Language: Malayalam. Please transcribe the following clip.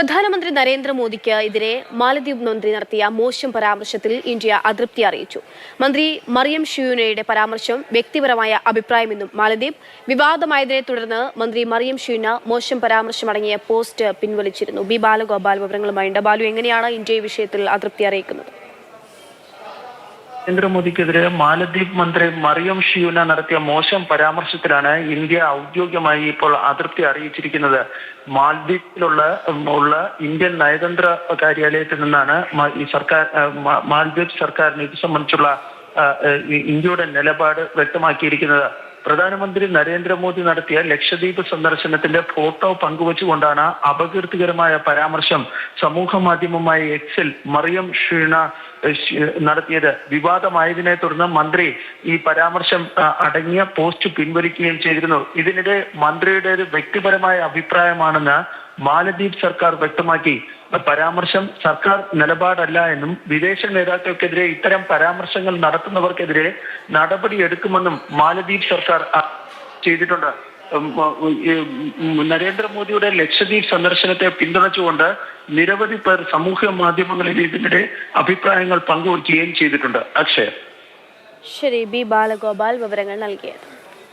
പ്രധാനമന്ത്രി നരേന്ദ്രമോദിക്ക് എതിരെ മാലദ്വീപ് മന്ത്രി നടത്തിയ മോശം പരാമർശത്തിൽ ഇന്ത്യ അതൃപ്തി അറിയിച്ചു. മന്ത്രി മറിയം ഷ്യൂനയുടെ പരാമർശം വ്യക്തിപരമായ അഭിപ്രായമെന്നും മാലദ്വീപ് വിവാദമായതിനെ തുടർന്ന് മന്ത്രി മറിയം ഷ്യൂന മോശം പരാമർശമടങ്ങിയ പോസ്റ്റ് പിൻവലിച്ചിരുന്നു. ബി ബാലഗോപാൽ വിവരങ്ങളുമായുണ്ട് ബാലു എങ്ങനെയാണ് ഇന്ത്യ ഈ വിഷയത്തിൽ അതൃപ്തി അറിയിക്കുന്നത്? നരേന്ദ്രമോദിക്കെതിരെ മാലദ്വീപ് മന്ത്രി മറിയം ഷിയുന നടത്തിയ മോശം പരാമർശത്തിലാണ് ഇന്ത്യ ഔദ്യോഗികമായി ഇപ്പോൾ അതൃപ്തി അറിയിച്ചിരിക്കുന്നത്. മാലദ്വീപിലുള്ള ഉള്ള ഇന്ത്യൻ നയതന്ത്ര കാര്യാലയത്തിൽ നിന്നാണ് ഈ സർക്കാർ മാലദ്വീപ് സർക്കാരിന് ഇത് സംബന്ധിച്ചുള്ള ഇന്ത്യയുടെ നിലപാട് വ്യക്തമാക്കിയിരിക്കുന്നത്. പ്രധാനമന്ത്രി നരേന്ദ്രമോദി നടത്തിയ ലക്ഷദ്വീപ് സന്ദർശനത്തിന്റെ ഫോട്ടോ പങ്കുവച്ചുകൊണ്ടാണ് അപകീർത്തികരമായ പരാമർശം സമൂഹ മാധ്യമമായ എക്സിൽ മറിയം ഷീണ നടത്തിയത്. വിവാദമായതിനെ തുടർന്ന് മന്ത്രി ഈ പരാമർശം അടങ്ങിയ പോസ്റ്റ് പിൻവലിക്കുകയും ചെയ്തിരുന്നു. ഇതിനിടെ മന്ത്രിയുടെ ഒരു വ്യക്തിപരമായ അഭിപ്രായമാണെന്ന് മാലദ്വീപ് സർക്കാർ വ്യക്തമാക്കി. പരാമർശം സർക്കാർ നിലപാടല്ല എന്നും വിദേശ നേതാക്കൾക്കെതിരെ ഇത്തരം പരാമർശങ്ങൾ നടത്തുന്നവർക്കെതിരെ നടപടിയെടുക്കുമെന്നും മാലദ്വീപ് സർക്കാർ ആ- ചെയ്തിട്ടുണ്ട്. നരേന്ദ്രമോദിയുടെ ലക്ഷദ്വീപ് സന്ദർശനത്തെ പിന്തുണച്ചുകൊണ്ട് നിരവധി പേർ സമൂഹ മാധ്യമങ്ങളിൽ ഇതിനിടെ അഭിപ്രായങ്ങൾ പങ്കുവയ്ക്കുകയും ചെയ്തിട്ടുണ്ട്. അക്ഷയ. ശരി ബി ബാലഗോപാൽ വിവരങ്ങൾ നൽകിയത്.